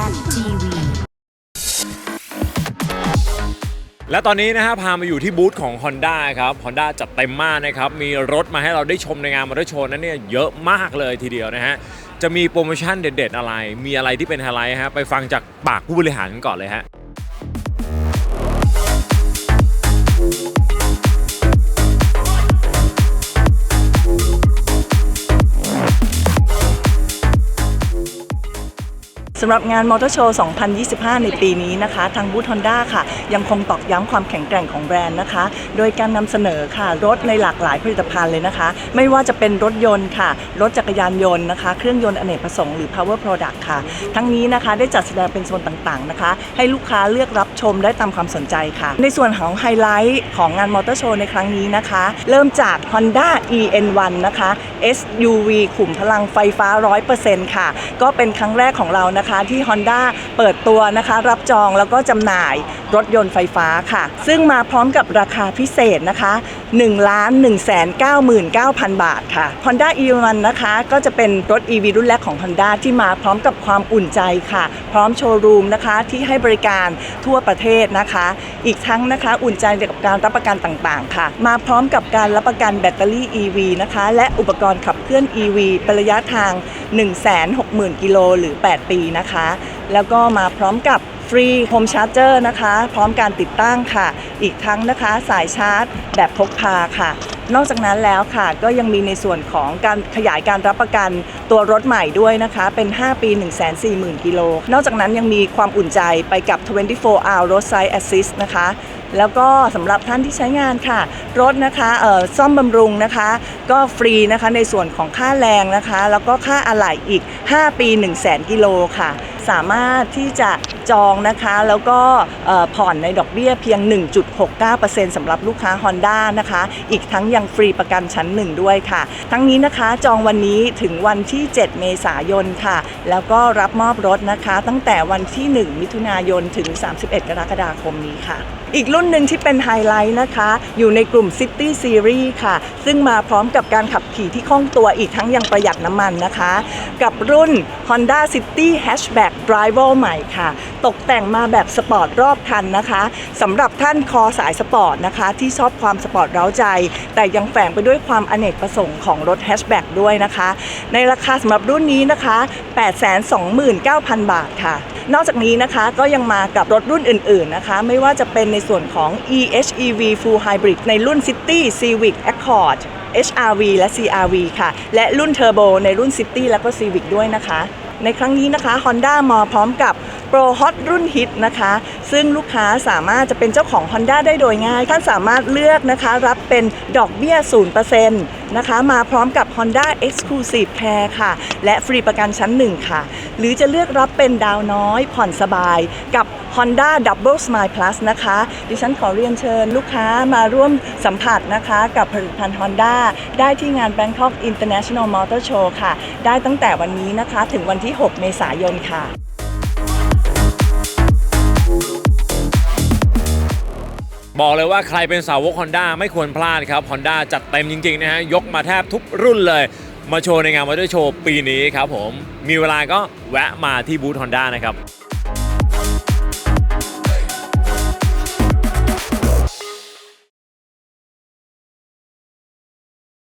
Zen TV และตอนนี้นะฮะพามาอยู่ที่บูธของ Honda ครับ Honda จัดเต็มมากนะครับ มีรถมาให้เราได้ชมในงานมอเตอร์โชว์นั้นเนี่ยเยอะมากเลยทีเดียวนะฮะ จะมีโปรโมชั่นเด็ดๆอะไร มีอะไรที่เป็นไฮไลท์ฮะ ไปฟังจากปากผู้บริหารกันก่อนเลยฮะ สำหรับงานมอเตอร์โชว์ 2025 ในปีนี้นะคะ ทางบูธฮอนด้าค่ะ ยังคงตอกย้ำความแข็งแกร่งของแบรนด์นะคะ โดยการนำเสนอค่ะ รถในหลากหลายผลิตภัณฑ์เลยนะคะ ไม่ว่าจะเป็นรถยนต์ค่ะ รถจักรยานยนต์นะคะ เครื่องยนต์อเนกประสงค์หรือ power product ค่ะ ทั้งนี้นะคะได้จัดแสดงเป็นโซนต่างๆนะคะให้ลูกค้าเลือกรับชมได้ตามความสนใจค่ะ ในส่วนของไฮไลท์ของงานมอเตอร์โชว์ในครั้งนี้นะคะ เริ่มจาก Honda EN1 นะคะ SUV ขุมพลังไฟฟ้า 100%ค่ะ ก็เป็นครั้งแรกของเรานะคะ ที่ Honda เปิดตัวนะคะ รับจองแล้วก็จำหน่ายรถยนต์ไฟฟ้าค่ะ ซึ่งมาพร้อมกับราคาพิเศษนะคะ1 1 9 9 0 0 0 บาทค่ะ Honda E1 นะคะก็จะเป็นรถ EV รุ่นแรกของ Honda ที่มาพร้อมกับความอุ่นใจค่ะ พร้อมโชว์รูมนะคะที่ให้บริการทั่วประเทศนะคะ อีกทั้งนะคะอุ่นใจเกี่ยวกับการรับประกันต่างๆ ค่ะ มาพร้อมกับการรับประกันแบตเตอรี่ EV นะคะ และอุปกรณ์ขับเคลื่อน EV เป็นระยะทาง 160,000 กิโลหรือ 8 ปีนะคะ แล้วก็มาพร้อมกับฟรีโฮมชาร์จเจอร์นะคะ พร้อมการติดตั้งค่ะ อีกทั้งนะคะสายชาร์จ แบบพกพาค่ะ นอกจากนั้นแล้วค่ะ ก็ยังมีในส่วนของการขยายการรับประกัน ตัวรถใหม่ด้วยนะคะ เป็น 5 ปี 140,000 กิโล นอกจากนั้นยังมีความอุ่นใจไปกับ 24 hour roadside assist นะคะ แล้วก็สำหรับท่านที่ใช้งานค่ะ รถนะคะซ่อมบำรุงนะคะ ก็ฟรีนะคะในส่วนของค่าแรงนะคะ แล้วก็ค่าอะไหล่อีก 5 ปี 1 0 0 0 0 0กิโลค่ะ สามารถที่จะจองนะคะ แล้วก็ผ่อนในดอกเบี้ยเพียง 1.69%สำหรับลูกค้า Honda นะคะ อีกทั้งยังฟรีประกันชั้นหนึ่งด้วยค่ะ ทั้งนี้นะคะจองวันนี้ถึงวันที่ 7 เมษายนค่ะ แล้วก็รับมอบรถนะคะ ตั้งแต่วันที่ 1 มิถุนายนถึง 31 กรกฎาคมนี้ค่ะ อีกรุ่น่นหนึ่งที่เป็นไฮไลท์นะคะ อยู่ในกลุ่ม City Series ค่ะ ซึ่งมาพร้อมกับการขับขี่ที่คล่องตัวอีกทั้งยังประหยัดน้ำมันนะคะ กับรุ่น Honda City Hatchback Driver ใหม่ค่ะ ตกแต่งมาแบบสปอร์ตรอบคันนะคะสำหรับท่านคอสายสปอร์ตนะคะ ที่ชอบความสปอร์ตเร้าใจ แต่ยังแฝงไปด้วยความอเนกประสงค์ของรถแฮชแบ็กด้วยนะคะ ในราคาสำหรับรุ่นนี้นะคะ 829,000 บาทค่ะ นอกจากนี้นะคะก็ยังมากับรถรุ่นอื่นๆนะคะไม่ว่าจะเป็นในส่วนของ EHEV Full Hybrid ในรุ่น City Civic Accord HRV และ CRV ค่ะ และรุ่น Turbo ในรุ่น City และก็ Civic ด้วยนะคะ ในครั้งนี้นะคะ Honda มาพร้อมกับ Pro Hot รุ่นฮิตนะคะ ซึ่งลูกค้าสามารถจะเป็นเจ้าของ Honda ได้โดยง่าย ท่านสามารถเลือกนะคะ รับเป็นดอกเบี้ย 0%นะคะ มาพร้อมกับ Honda Exclusive Care ค่ะ และฟรีประกันชั้นหนึ่งค่ะ หรือจะเลือกรับเป็นดาวน้อย ผ่อนสบายกับ Honda Double Smile Plus นะคะ ดิฉันขอเรียนเชิญลูกค้ามาร่วมสัมผัสนะคะ กับผลิตภัณฑ์ Honda ได้ที่งาน Bangkok International Motor Show ค่ะ ได้ตั้งแต่วันนี้นะคะ ถึงวันที่ 6 เมษายนค่ะ บอกเลยว่าใครเป็นสาวก Honda ไม่ควรพลาดครับ Honda จัดเต็มจริงๆนะฮะยกมาแทบทุกรุ่นเลย มาโชว์ในงานมอเตอร์โชว์ปีนี้ครับผมมีเวลาก็แวะมาที่บูธ Honda นะครับ